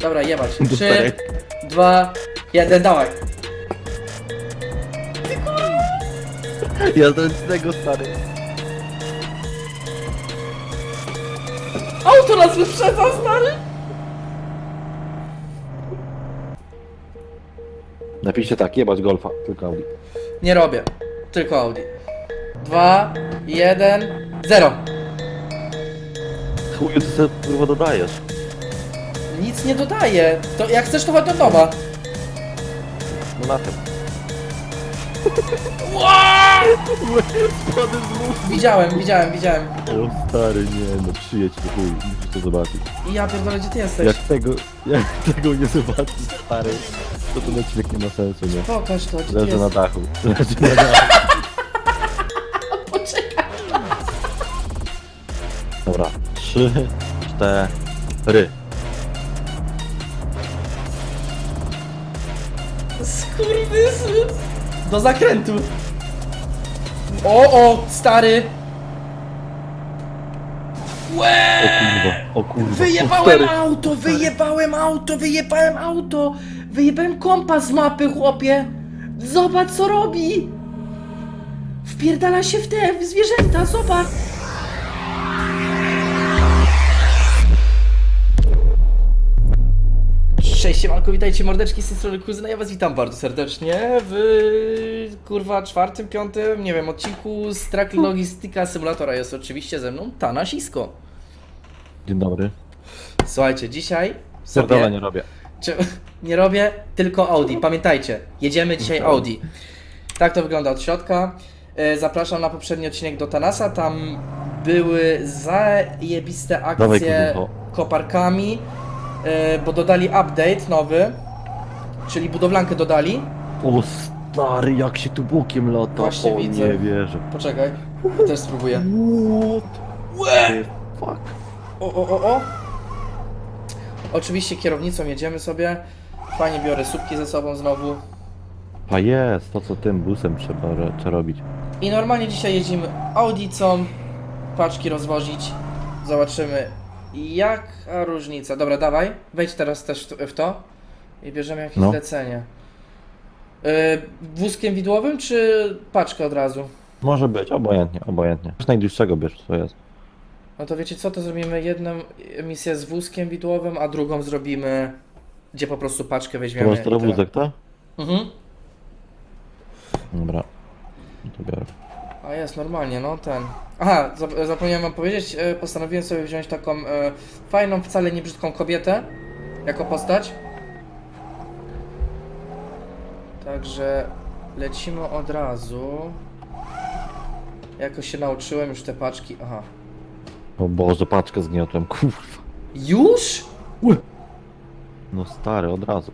Dobra, jebać. Do Trzy, czterech. dwa, jeden, dawaj. Ja do tego stary. Auto nas wyprzedza, stary! Napiszcie tak, jebać golfa, tylko Audi. Nie robię. Tylko Audi. Dwa, jeden, zero. Chuju, ty sobie kurwa dodajesz. Nic nie dodaję. To jak chcesz, to chodź do nowa. No na tym. Spadłem z mózgu. Widziałem, widziałem, widziałem. O stary, nie no, przyjedź do chuj, musisz to zobaczyć. I ja pierdolę, gdzie ty jesteś? Jak tego, jak tego nie zobaczysz, stary, to ten odcinek nie ma sensu, nie? Pokaż to, gdzie ty Leżę na jesteś. dachu. Leżę na dachu. Poczekaj. Dobra, trzy, cztery. Skurwysy. Do zakrętu. O, o, stary. Łe! O kurwa, o kurwa. Wyjebałem stary. auto, wyjebałem auto, wyjebałem auto. Wyjebałem kompas z mapy, chłopie. Zobacz, co robi. Wpierdala się w te w zwierzęta, zobacz. Siemanko, witajcie mordeczki z tej strony kuzyna, ja was witam bardzo serdecznie w kurwa czwartym, piątym, nie wiem, odcinku z Track Logistika Simulatora jest oczywiście ze mną Tana Sisko. Dzień dobry. Słuchajcie, dzisiaj Serdola sobie nie robię. czy, nie robię tylko Audi. Pamiętajcie, jedziemy dzisiaj Dobra. Audi. Tak to wygląda od środka. E, Zapraszam na poprzedni odcinek do Tanasa. Tam były zajebiste Dawaj, akcje koparkami, bo dodali update nowy, czyli budowlankę dodali. O stary, jak się tu bokiem lata. Właśnie o widzę. nie wierzę. Poczekaj, też spróbuję. What the fuck? O, o, o, o. Oczywiście kierownicą jedziemy sobie. Fajnie biorę słupki ze sobą znowu. A jest, to co tym busem trzeba co robić. I normalnie dzisiaj jedziemy Audicą, paczki rozwozić, zobaczymy jaka różnica. Dobra, dawaj, wejdź teraz też w- to i bierzemy jakieś No. zlecenie. Yy, wózkiem widłowym czy paczkę od razu? Może być, obojętnie, obojętnie. Z najdłuższego bierz, co jest. No to wiecie co, to zrobimy jedną misję z wózkiem widłowym, a drugą zrobimy, gdzie po prostu paczkę To weźmiemy. masz i tyle. wózek, tak? Mhm. Dobra. To biorę. A jest, normalnie, no ten. Aha, zap- zapomniałem wam powiedzieć, e, postanowiłem sobie wziąć taką e, fajną, wcale nie brzydką kobietę jako postać. Także lecimy od razu. Jakoś się nauczyłem już te paczki. Aha. O Boże, paczkę zgniotłem, kurwa. Już? No stary, od razu.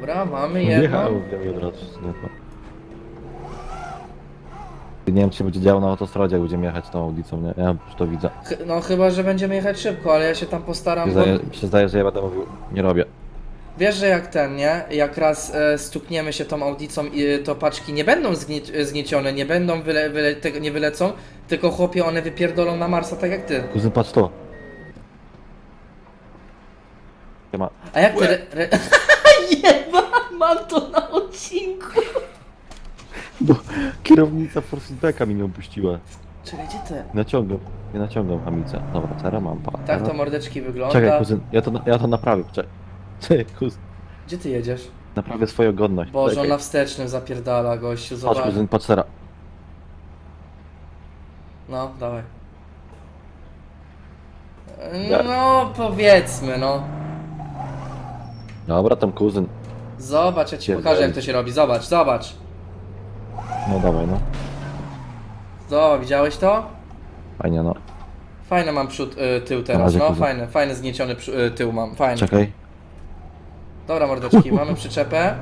Dobra, mamy jedną. I od razu zgniotłem. Nie wiem, czy będzie działał na autostradzie, jak będziemy jechać tą audicą, nie? Ja już to widzę. Ch- No chyba, że będziemy jechać szybko, ale ja się tam postaram. Bo... się się zdaje, że ja będę mówił, nie robię. Wiesz, że jak ten, nie? Jak raz e, stukniemy się tą audicą i e, to paczki nie będą zgnie, e, zgniecione, nie będą wyle, wyle, tego, nie wylecą, tylko chłopie one wypierdolą na Marsa tak jak ty. Kuzyn, patrz to. A jak ty... Re, re... Jeba, mam to na odcinku. Bo kierownica Forcebacka mi nie opuściła. Czekaj, gdzie ty? Naciągam, nie naciągam hamicę. Dobra, teraz mam pa. Tak to mordeczki wygląda. Czekaj, kuzyn, ja to, ja to naprawię, czekaj. Ty, kuzyn, Gdzie ty jedziesz? naprawię swoją godność. Boże, on Czekaj. na wstecznym zapierdala, gościu, Patrz, zobacz. kuzyn, patrz teraz. No, dawaj. Ja- No, powiedzmy, no. Dobra, tam kuzyn. Zobacz, ja ci Pierdolę. pokażę jak to się robi. Zobacz, zobacz. No dawaj, no. Zobacz, widziałeś to? Fajnie, no. Fajny mam przód, y, tył teraz, razie, no kuzyn. fajny, fajny zgnieciony przy, y, tył mam, fajny. Czekaj. Dobra mordeczki, mamy przyczepę.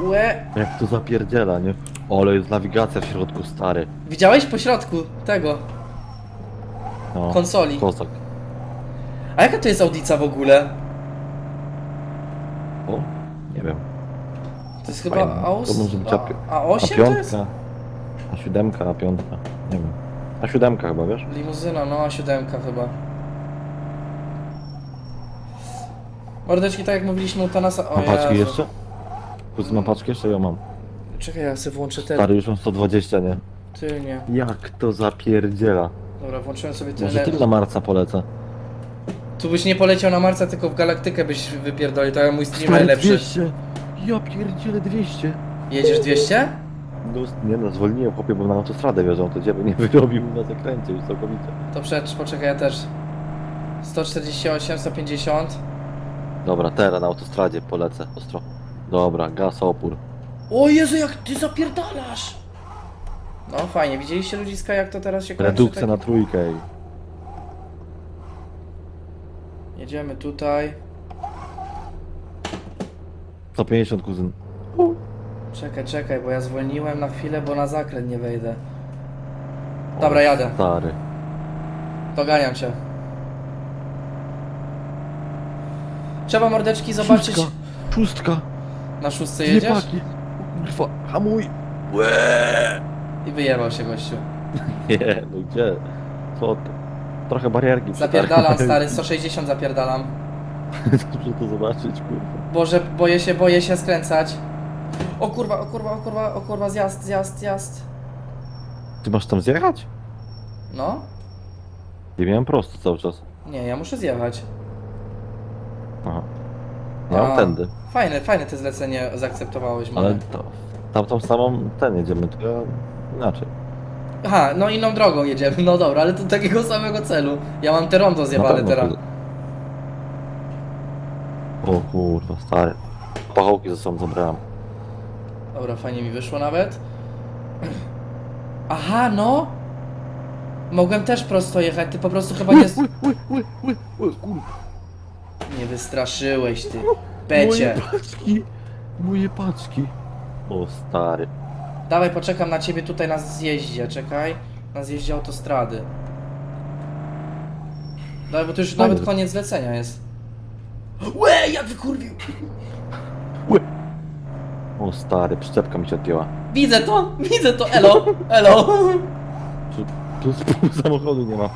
Łe. Jak to zapierdziela, nie? O, ale jest nawigacja w środku, stary. Widziałeś po środku tego, No. konsoli. Kozak. A jaka to jest audica w ogóle? O, nie wiem. To jest chyba Fajne. AUS? To może być A, A, a A8 to jest? piątka. A siódemka, a piątka. Nie wiem. A siódemka chyba, wiesz? Limuzyna, no A7 chyba. Mordeczki, tak jak mówiliśmy u Tanasa... O Mam paczki Jezu. jeszcze? Kuzyn, mam paczki jeszcze? Ja mam. Czekaj, ja sobie włączę ten Stary, już mam 120, nie? tylnie. Jak to zapierdziela? Dobra, włączyłem sobie Może tylne. tym na marca polecę. Tu byś nie poleciał na Marsa, tylko w Galaktykę byś wypierdolił, to mój stream najlepszy. 200! Ja pierdzielę 200! Jedziesz 200? No, nie no, zwolniłem chłopie, bo na autostradę wiożą, to ciebie nie wyrobił na zakręcie już całkowicie. To przecież, poczekaj, ja też. 148, 150. Dobra, teraz na autostradzie polecę, ostro. Dobra, gaz, opór. O Jezu, jak ty zapierdalasz! No fajnie, widzieliście ludziska jak to teraz się kończy? Redukcja tak? na trójkę. Jedziemy tutaj. 150 kuzyn. Czekaj, czekaj, bo ja zwolniłem na chwilę, bo na zakręt nie wejdę. Dobra, jadę. Stary. Doganiam cię. Trzeba mordeczki zobaczyć. Szóstka! Szóstka! Na szóstce jedziesz? Kurwa, hamuj! Łe! I wyjebał się gościu. Nie, no gdzie? Co ty? Trochę barierki. Zapierdalam stary, 160 zapierdalam. Dobrze to zobaczyć, kurwa. Boże, boję się, boję się skręcać. O kurwa, o kurwa, o kurwa, o kurwa, zjazd, zjazd, zjazd. Ty masz tam zjechać? No? Ja miałem prosto cały czas. Nie, ja muszę zjechać. Aha. Ja mam A, tędy. Fajne, fajne te zlecenie zaakceptowałeś, Ale ale... to, tamtą samą ten jedziemy, to ja inaczej. Aha, no inną drogą jedziemy, no dobra, ale to takiego samego celu. Ja mam te rondo Na zjebane pewno, teraz. O kurwa, stary. Pachołki ze sobą zabrałem. Dobra, fajnie mi wyszło nawet. Aha, no! Mogłem też prosto jechać, ty po prostu chyba nie... Uj, uj, uj, uj, uj, kurwa. Nie wystraszyłeś, ty. Becie. Moje paczki. Moje paczki. O stary. Dawaj, poczekam na ciebie tutaj na zjeździe, czekaj. Na zjeździe autostrady. Dawaj, bo to już nawet koniec zlecenia jest. Łe, jak wykurwił! O stary, przyczepka mi się odpięła. Widzę to, widzę to, elo, elo. Tu, z pół samochodu nie ma.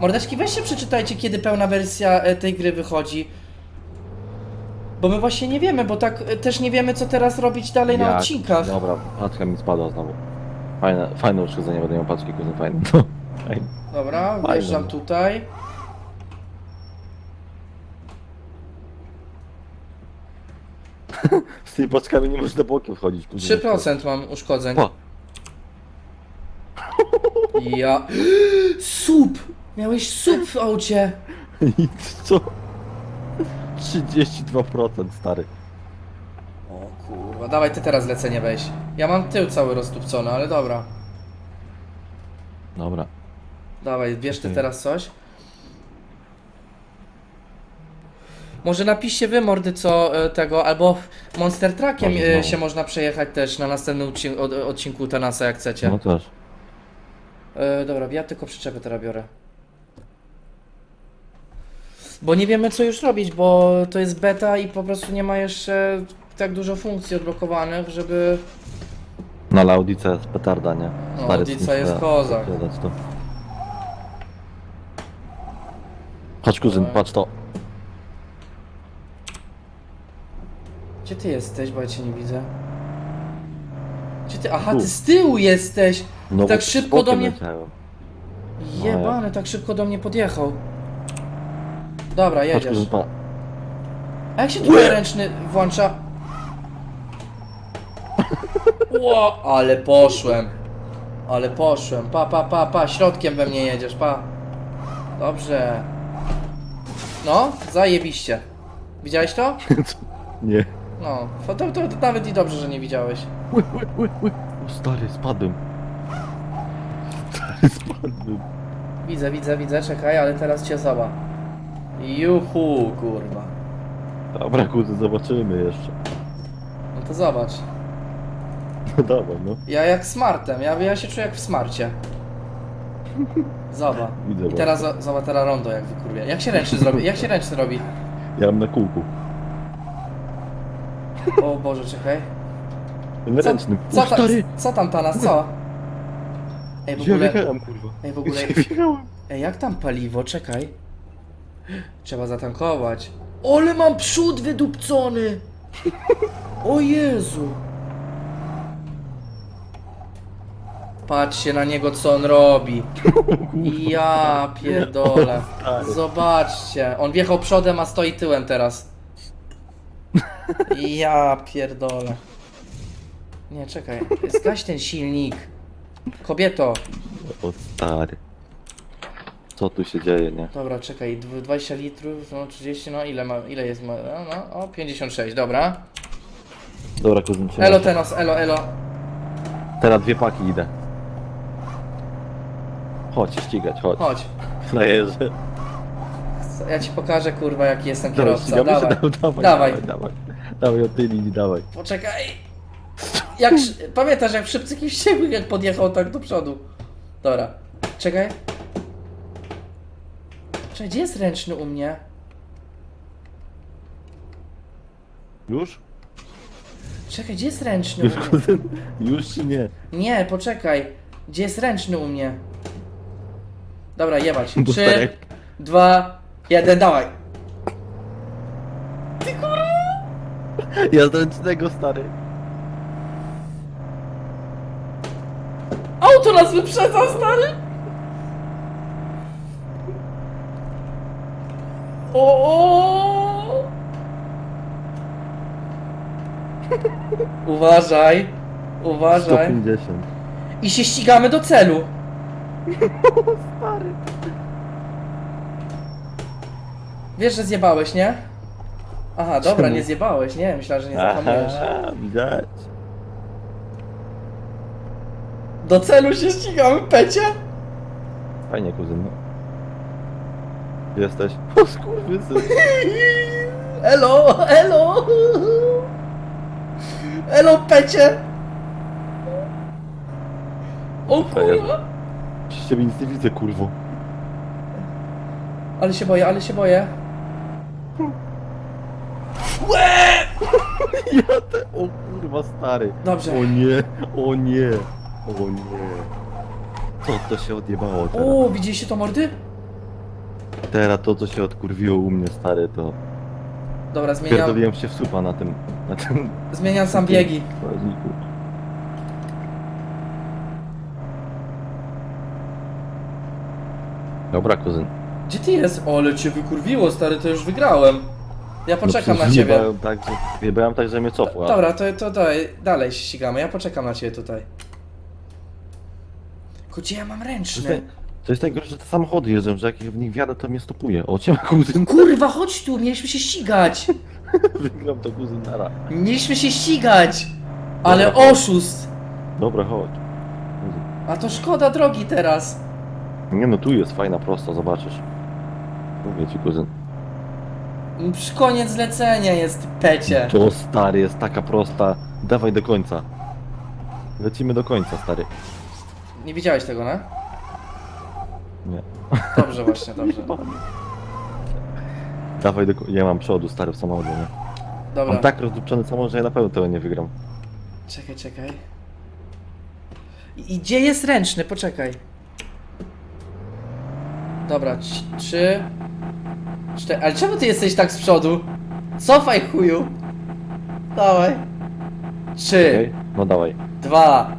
Mordeczki, weźcie przeczytajcie, kiedy pełna wersja e, tej gry wychodzi. Bo my właśnie nie wiemy, bo tak e, też nie wiemy, co teraz robić dalej na Jak? odcinkach. Dobra, paczka mi spadła znowu. Fajne, fajne uszkodzenie, będę miał paczki, kuzyn, fajne. No, fajne. Dobra, Fajne. wjeżdżam tutaj. Z tymi paczkami nie można bokiem wchodzić, kuzyn. 3% mam uszkodzeń. O, Ja... Sup! Miałeś sup w aucie. i co? 32% stary. O kurwa, dawaj ty teraz lecenie weź. Ja mam tył cały rozdupcony, ale dobra. Dobra. Dawaj, bierz ty teraz coś. Może napiszcie wy mordy co e, tego, albo Monster Truckiem Może e, znowu. się można przejechać też na następnym odcinku, od, odcinku Tanasa jak chcecie. No też. E, dobra, ja tylko przyczepę teraz biorę. Bo nie wiemy co już robić, bo to jest beta i po prostu nie ma jeszcze tak dużo funkcji odblokowanych, żeby... Na Laudice jest petarda, nie? No, Audica jest kozak. To. Chodź kuzyn, patrz to. Gdzie ty jesteś, bo ja cię nie widzę? Gdzie ty? Aha, Tu. ty z tyłu jesteś! No Tak bo szybko do mnie- leciałem. Jebany, tak szybko do mnie podjechał. Dobra, jedziesz. A jak się tutaj ręczny włącza? Ło, ale poszłem. Ale poszłem. Pa, pa, pa, pa, środkiem we mnie jedziesz, pa. Dobrze. No, zajebiście. Widziałeś to? Nie. No, to, to, to, to nawet i dobrze, że nie widziałeś. Ły, ły, ły, ły. O stary, spadłem. Stary, spadłem. Widzę, widzę, widzę, czekaj, ale teraz cię zaba. Juhu, kurwa. Dobra kuzyn, zobaczymy jeszcze. No to zobacz. No dawaj, no. Ja jak smartem, ja, ja się czuję jak w smarcie. Zobacz. Widzę I teraz zo- zobacz teraz rondo jak wykurwia. Jak się ręczny zrobi? Jak się ręczny robi? Ja mam na kółku. O Boże, czekaj. Na Co, co, o ta, stary! co tam Tanas, co? Ej, w Gdzie ogóle... wjechałem, kurwa? Ej, w ogóle... Gdzie wjechałem? Ej, jak tam paliwo? Czekaj. Trzeba zatankować. Ole mam przód wydupcony! O Jezu! Patrzcie na niego, co on robi. Ja pierdolę. Zobaczcie. On wjechał przodem, a stoi tyłem teraz. Ja pierdolę. Nie, czekaj. Zgaś ten silnik. Kobieto. O stary. Co tu się dzieje, nie? Dobra, czekaj. dw- 20 litrów, no 30, no ile ma, ile jest ma, no, no, o 56, dobra. Dobra, kuzyn, trzymaj Elo się. Tenos, elo, elo. Teraz dwie paki idę. Chodź ścigać, chodź. Chodź. Frajerze. Ja ci pokażę, kurwa, jaki jestem Dobra, kierowca. ścigamy się? Dawaj. Dawaj, Dawaj. dawaj, dawaj. Dawaj od tej linii, dawaj. Poczekaj. Jak, sz- pamiętasz, jak w szybcyki wściekłych, jak podjechał tak do przodu. Dobra. Czekaj. Czekaj, gdzie jest ręczny u mnie? Już? Czekaj, gdzie jest ręczny u Już, mnie? Już czy nie? Nie, poczekaj. Gdzie jest ręczny u mnie? Dobra, jebać. Trzy, stary- dwa, jeden, dawaj. Ja z ręcznego, stary. Auto nas wyprzedza, stary! O! o! Uważaj, uważaj. 150. I się ścigamy do celu. Stary. Wiesz, że zjebałeś, nie? Aha, dobra, Czemu? nie zjebałeś, nie, myślałem, że nie zahamujesz. Aha, widać. Do celu się ścigamy, pecie? Fajnie, kuzyn. Jesteś? O skurwysyn. Elo, elo! Elo, pecie! O kurwa! Przez ciebie nic nie widzę, kurwo. Ale się boję, ale się boję. Łe! Ja te... O kurwa, stary. Dobrze. O nie, o nie, o nie. Co to się odjebało teraz? O, widzieliście to mordy? Teraz to, co się odkurwiło u mnie, stary, to... Dobra, zmieniam, Pierdoliłem się w supa na tym... na tym... zmieniam sam biegi. Dobra, kuzyn. Gdzie ty jest? O, ale cię wykurwiło, stary, to już wygrałem. Ja poczekam no, na ciebie. Jebałem tak, że, jebałem tak, że mnie cofła. Dobra, to, to daj, dalej się ścigamy, ja poczekam na ciebie tutaj. Gdzie ja mam To jest, ręczny? to jest najgorsze, że te samochody jeżdżą, że jak w nich wjadę, to mnie stopuje. O, cię kuzyn. Kurwa, chodź tu, mieliśmy się ścigać. Wygram to kuzyn nara. Mieliśmy się ścigać. Ale Dobra. oszust. Dobra, chodź. A to szkoda drogi teraz. Nie no, tu jest fajna, prosta, zobaczysz. Mówię ci, kuzyn. Przy koniec zlecenia jest pecie. To stary, jest taka prosta. Dawaj do końca. Lecimy do końca, stary. Nie widziałeś tego, no? Nie. Dobrze właśnie, dobrze. Dawaj do końca. Ja mam przodu, stary, w samochodzie, nie? Dobra. Mam tak rozdupczony samochód, że ja na pewno tego nie wygram. Czekaj, czekaj. I i gdzie jest ręczny? Poczekaj. Dobra, c- trzy. Ale czemu ty jesteś tak z przodu? Cofaj chuju. Dawaj. Trzy, Okej? No dawaj. dwa,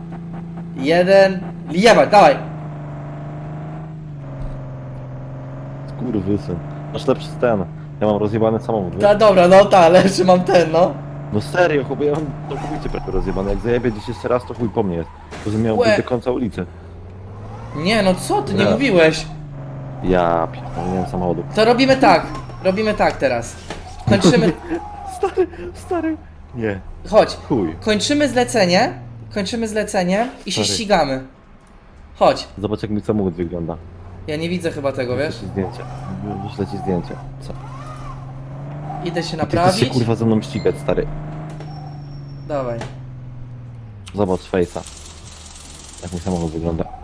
jeden. Jebać, dawaj. Skurwysyn. Masz lepszy ten. Ja mam rozjebany samochód? Ta, dobra, no ta, lepszy mam ten, no. No serio, chłopie, ja mam całkowicie prawie rozjebany. Jak zajebie gdzieś jeszcze raz, to chuj po mnie jest. Miał Łe. być do końca ulicy. Nie, no co ty, nie Nie. mówiłeś. Ja pierdolę, nie mam samochodu. To robimy tak. Robimy tak teraz. Kończymy. Stary, stary. Nie, Chodź. chuj. Kończymy zlecenie. Kończymy zlecenie i się Sorry. ścigamy. Chodź. Zobacz jak mój samochód wygląda. Ja nie widzę chyba tego, wiesz? Wyślę ci zdjęcie. Wyślę ci zdjęcie. Co? Idę się ty chcesz się naprawić. kurwa ze mną ścigać, stary. Dawaj. Zobacz fejsa. Jak mój samochód wygląda.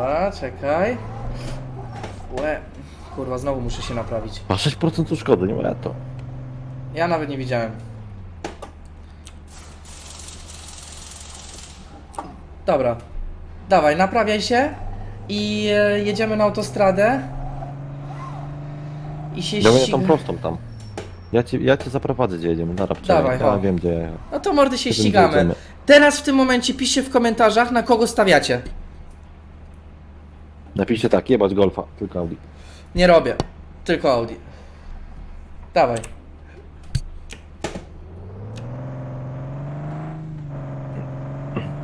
Dobra, czekaj. Łe. Kurwa, znowu muszę się naprawić. Ma 6% szkody, nie ma to. Ja nawet nie widziałem. Dobra. Dawaj, naprawiaj się i e, jedziemy na autostradę. I się Dawaj tą prostą tam. Ja cię, ja cię zaprowadzę gdzie jedziemy, dobra, poczekaj, Dawaj, ja chodź. wiem gdzie No to mordy się ścigamy. jedziemy. Teraz w tym momencie piszcie w komentarzach, na kogo stawiacie. Napiszcie tak, jebać golfa, tylko Audi. Nie robię. Tylko Audi. Dawaj.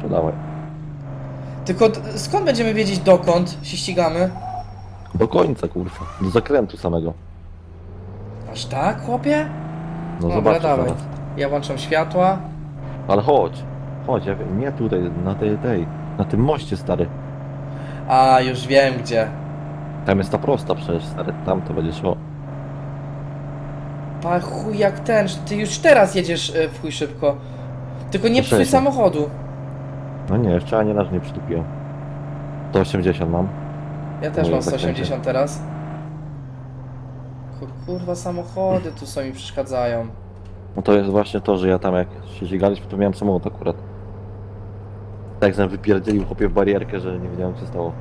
To dawaj. Tylko d- skąd będziemy wiedzieć dokąd się ścigamy? Do końca, kurwa. Do zakrętu samego. Aż tak, chłopie? No Dobra, zobaczysz dawaj. zaraz. Ja włączam światła. Ale chodź. Chodź, ja wiem, nie tutaj, na tej, tej, na tym moście, stary. A, już wiem gdzie. Tam jest ta prosta przecież, stary, tam to będzie szło. Pa chuj jak ten, ty już teraz jedziesz e, w chuj szybko. Tylko nie To psuj sześć. samochodu. No nie, jeszcze ani razu nie przytupiłem. 180 mam. Ja też mam tak 180 teraz. Ku- Kurwa samochody tu są mi przeszkadzają. No to jest właśnie to, że ja tam jak się ścigaliśmy, to miałem samochód akurat. Tak sam wypierdzielił chłopie w barierkę, że nie wiedziałem co stało.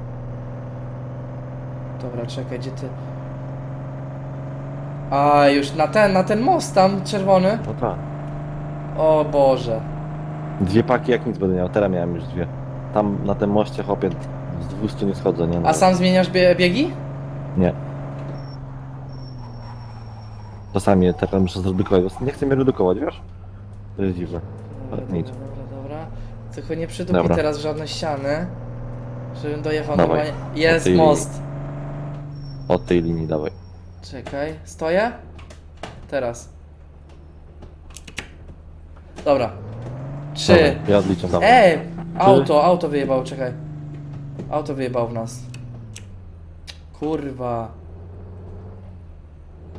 Dobra, czekaj, gdzie ty... A, już na ten, na ten most tam, czerwony. No tak. O Boże. Dwie paki jak nic będę miał, teraz miałem już dwie. Tam na tym moście chłopie z 200 nie schodzę, nie? No, A sam zmieniasz bie biegi? Nie. Czasami teraz muszę zredukować, bo nie chcę mnie redukować, wiesz? To jest dziwne. Ale nic. Dobra, dobra, dobra. Tylko nie przydupię Dobra. teraz żadne ściany. Żebym dojechał Dawaj. normalnie. Jest most. Od tej linii dawaj. Czekaj, stoję? Teraz. Dobra. Trzy. Dawaj, Ja odliczam, dawaj. Ej! Auto, auto wyjebał, czekaj. Auto wyjebał w nas. Kurwa.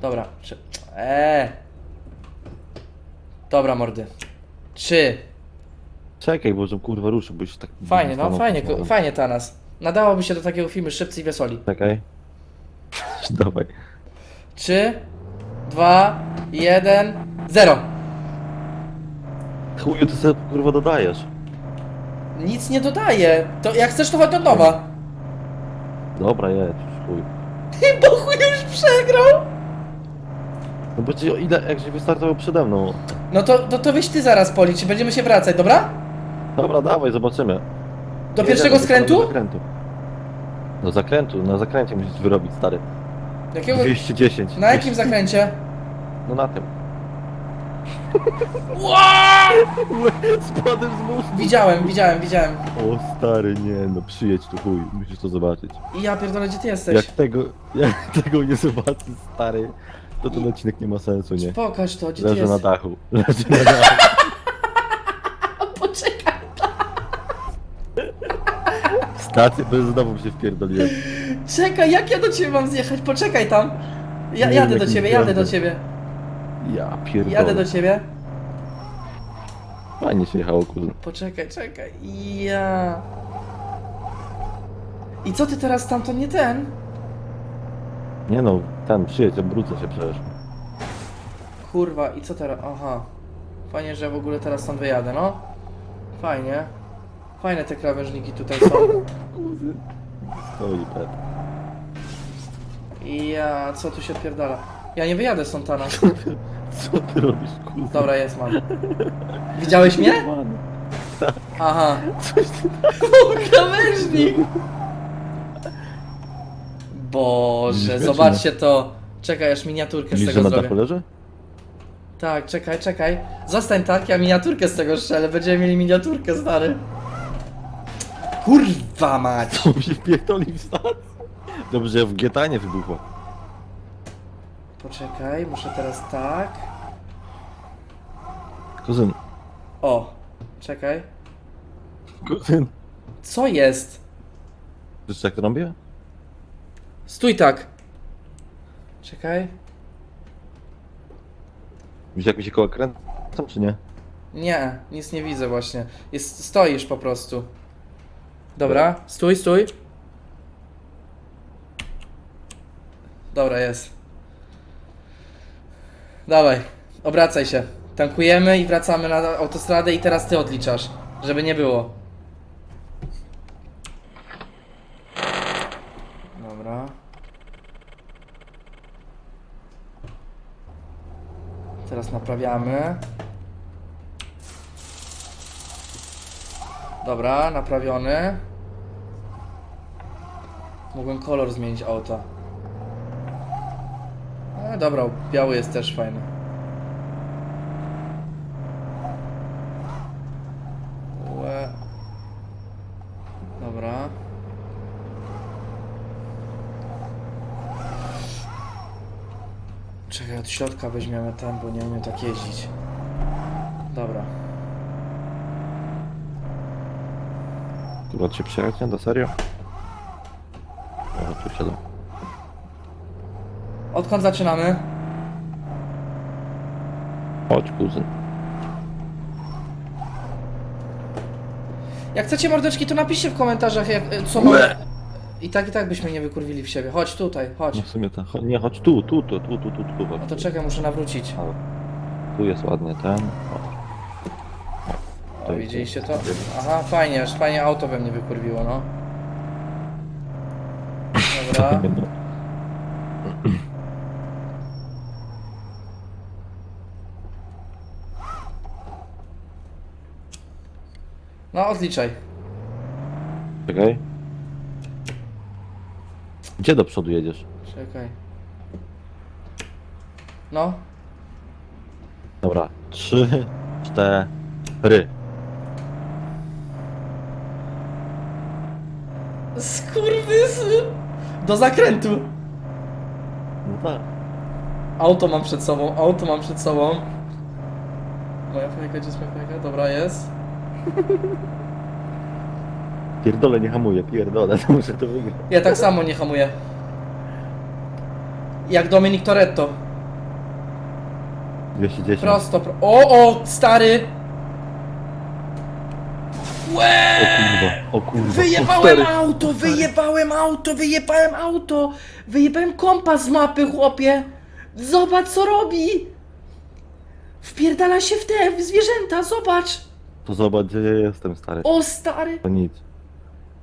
Dobra, trzy. Eee. Dobra, mordy. Trzy. Czekaj, bo że kurwa ruszył, byś tak... Fajnie, no fajnie, spodem. fajnie Tanas. Nadałoby się do takiego filmu Szybcy i Wesoli. Czekaj. dawaj. Trzy, dwa, jeden, zero. Chuju, ty sobie kurwa dodajesz. Nic nie dodaję. To jak chcesz, to chodź od nowa. Dobra, jedź, chuj. Bo chuj już przegrał. No bo ci, ile, jak się wystartował przede mną. No to, to, to weź ty zaraz policz, będziemy się wracać, dobra? Dobra, dawaj, zobaczymy. Do Jedziemy pierwszego do skrętu? zakrętu. Do zakrętu, na zakręcie musisz wyrobić, stary. Jakiego? 210. Na jakim zakręcie? No na tym. Spadłem z mostu. Widziałem, widziałem, widziałem. O stary, nie no, przyjedź tu chuj, musisz to zobaczyć. I ja pierdolę, gdzie ty jesteś? Jak tego, jak tego nie zobaczysz, stary, to ten odcinek nie ma sensu, nie? Pokaż to, gdzie ty Leżę na jesteś. dachu, leżę na dachu. Stację benzynową się wpierdoliłem. Czekaj, jak ja do ciebie mam zjechać? Poczekaj tam. Ja, Nie jadę do ciebie, jadę do ciebie. Ja pierdolę. Jadę do ciebie. Fajnie się jechało, kuzyn. Poczekaj, czekaj. Ja. I co ty teraz tam, to nie ten? Nie no, ten, przyjedź, obrócę się przecież. Kurwa, i co teraz? Aha. Fajnie, że w ogóle teraz stąd wyjadę, no. Fajnie. Fajne te krawężniki tutaj są. Stoi pet. Ja, co tu się odpierdala? Ja nie wyjadę Tana. Co ty robisz, kuzyn? Dobra, jest, mam. Widziałeś mnie? Man. Aha. O, krawężnik! Boże, Widzisz, zobaczcie to. Czekaj, aż miniaturkę z Widzisz, że tego na zrobię. dachu leży? Tak, czekaj, czekaj. Zostań tak, ja miniaturkę z tego strzelę. Będziemy mieli miniaturkę, stary. Kurwa mać! To mi się wpierdoli w stację. Dobrze, w GTA nie wybuchło. Poczekaj, muszę teraz tak. Kuzyn, O, czekaj. kuzyn. Co jest? Wiesz jak to robię? Stój tak. Czekaj. Widzisz jak mi się koła kręcą, czy nie? Nie, nic nie widzę właśnie. Jest, stoisz po prostu. Dobra, stój, stój. Dobra, jest. Dawaj, obracaj się. Tankujemy i wracamy na autostradę i teraz ty odliczasz, żeby nie było. Dobra. Teraz naprawiamy. Dobra, naprawiony. Mogłem kolor zmienić auta. E, dobra, biały jest też fajny. Łe. Dobra. Czekaj, od środka weźmiemy ten, bo nie umiem tak jeździć. Dobra. Kurwa, przyjechać, nie? Do serio? O, tu siedzą. Odkąd zaczynamy? Chodź, kuzyn. Jak chcecie mordeczki, to napiszcie w komentarzach, jak, e, co mamy. I tak, i tak byśmy nie wykurwili w siebie. Chodź tutaj, chodź. No w sumie to... cho- Nie, chodź tu, tu, tu, tu, tu, tu, tu. chodź No to tu. czekaj, muszę nawrócić. Tu jest ładnie ten. O. To widzieliście to? Aha, fajnie, aż fajnie auto we mnie wykurwiło, no. Dobra. No. No, odliczaj. Czekaj. Gdzie do przodu jedziesz? Czekaj. No. Dobra. Trzy, cztery. Do zakrętu. No tak. Auto mam przed sobą, auto mam przed sobą. Moja fajka, gdzie jest moja fajka? Dobra, jest. Pierdolę, nie hamuję, pierdolę, to muszę to wygrać. Ja tak samo nie hamuję. Jak Dominik Toretto. 210. Prosto, pro... O, o, stary! Łe! O kurwa, o kurwa. Wyjebałem stary. auto, wyjebałem auto, wyjebałem auto! Wyjebałem kompas z mapy, chłopie! Zobacz, co robi! Wpierdala się w te w zwierzęta, zobacz! To zobacz, gdzie ja jestem, stary. O, stary! To nic.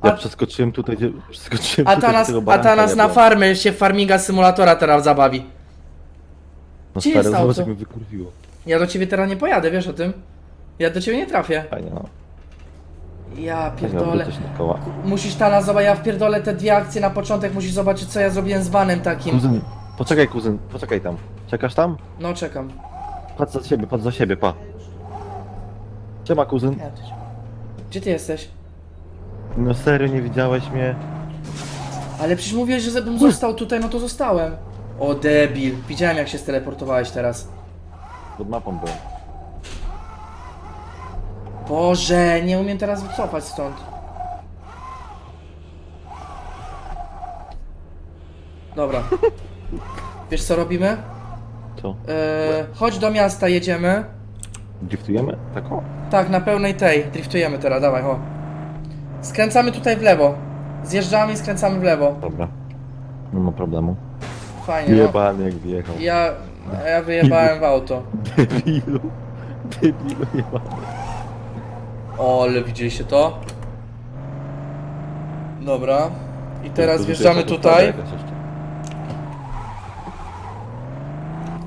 Ja A- przeskoczyłem tutaj, gdzie... Przeskoczyłem A tutaj ta nas, tego a baranka ta nas na farmę się farminga symulatora teraz zabawi. No Gdzie stary, jest zobacz auto? jak mnie wykurwiło. Ja do ciebie teraz nie pojadę, wiesz o tym? Ja do ciebie nie trafię. Fajnie, no. Ja pierdolę. coś na koła. Musisz Tana zobacz, ja wpierdolę te dwie akcje na początek, musisz zobaczyć co ja zrobiłem z vanem takim. Kuzyn, poczekaj kuzyn, poczekaj tam. Czekasz tam? No czekam. Patrz za siebie, patrz za siebie, pa. Siema kuzyn. Ja. Gdzie ty jesteś? No serio, nie widziałeś mnie? Ale przecież mówiłeś, że bym został tutaj, no to zostałem. O debil. Widziałem jak się steleportowałeś teraz. Pod mapą byłem. Boże, nie umiem teraz wycofać stąd. Dobra. Wiesz co robimy? Co? Eee, chodź do miasta, jedziemy. Driftujemy? Tak o? Tak, na pełnej tej. Driftujemy teraz, dawaj, ho. Skręcamy tutaj w lewo. Zjeżdżamy i skręcamy w lewo. Dobra. Nie ma problemu. Fajnie, no. Jebany jak wjechał. Ja, ja wyjebałem w auto. Debilu. Debilu jebany. O, ale widzieliście to? Dobra. I teraz wjeżdżamy tutaj.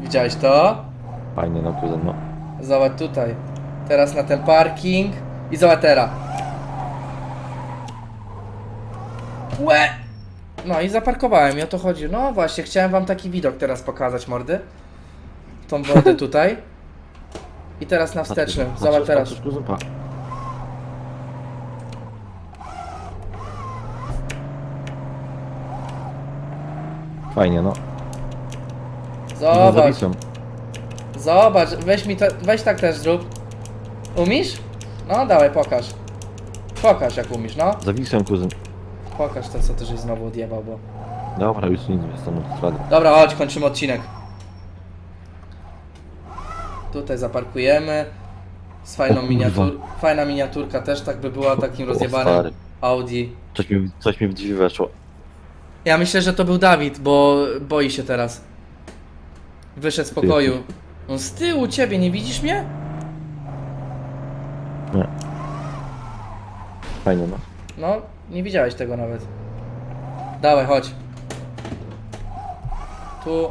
Widziałeś to? Fajnie, no kuzyn, no. Zobacz tutaj. Teraz na ten parking. I zobacz teraz. Łe! No i zaparkowałem i o to chodzi. No właśnie, chciałem wam taki widok teraz pokazać, mordy. Tą wodę tutaj. I teraz na wstecznym. Zobacz teraz. patrzysz, kuzyn, pa. Fajnie, no. Zobacz. Zobacz, weź mi to, weź tak też zrób. Umisz? No dawaj, pokaż. Pokaż jak umisz, no. Zawisłem, kuzyn. Pokaż to, co ty żeś znowu odjebał, bo... Dobra, już nic, jestem autostrady. Dobra, chodź, kończymy odcinek. Tutaj zaparkujemy. Z fajną O kurwa. miniatur... Fajna miniaturka też tak by była takim O, rozjebanym stary. Audi. Coś mi, coś mi w drzwi weszło. Ja myślę, że to był Dawid, bo boi się teraz. Wyszedł z pokoju. On z tyłu ciebie, nie widzisz mnie? Nie. Fajnie, no. No, nie widziałeś tego nawet. Dawaj, chodź. Tu.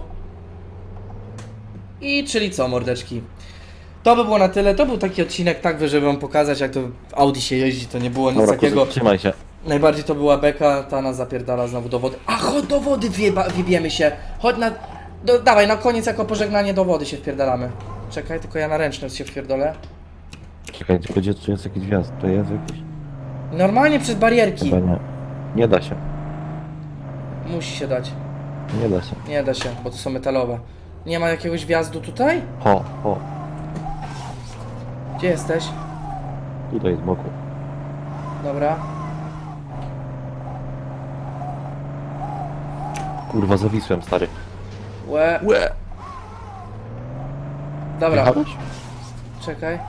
I czyli co, mordeczki? To by było na tyle. To był taki odcinek, tak, żeby wam pokazać, jak to w Audi się jeździ. To nie było nic Dobra, takiego. kuzyk, trzymaj się. Najbardziej to była beka, ta nas zapierdala znowu do wody. A chodź do wody wieba, się. Chodź na... Do, dawaj, na koniec jako pożegnanie do wody się wpierdalamy. Czekaj, tylko ja na ręczny się wpierdolę. Czekaj, tylko gdzie tu jest jakiś gwiazd? To jest jakiś? Normalnie przez barierki. Chyba nie. Nie da się. Musi się dać. Nie da się. Nie da się, bo to są metalowe. Nie ma jakiegoś wjazdu tutaj? Ho, ho. Gdzie jesteś? Tutaj z boku. Dobra. Kurwa, zawisłem, stary. Łe. Łe! Dobra, Jechałeś? czekaj.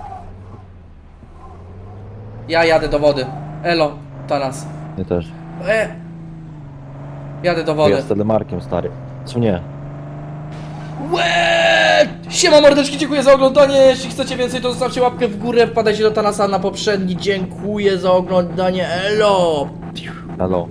Ja jadę do wody. Elo, Tanas. Nie też. E. Jadę do wody. ja z telemarkiem, stary. Co nie? Łe! Siema mordeczki, dziękuję za oglądanie. Jeśli chcecie więcej, to zostawcie łapkę w górę. Wpadajcie do Tanasa na poprzedni. Dziękuję za oglądanie. Elo! Halo.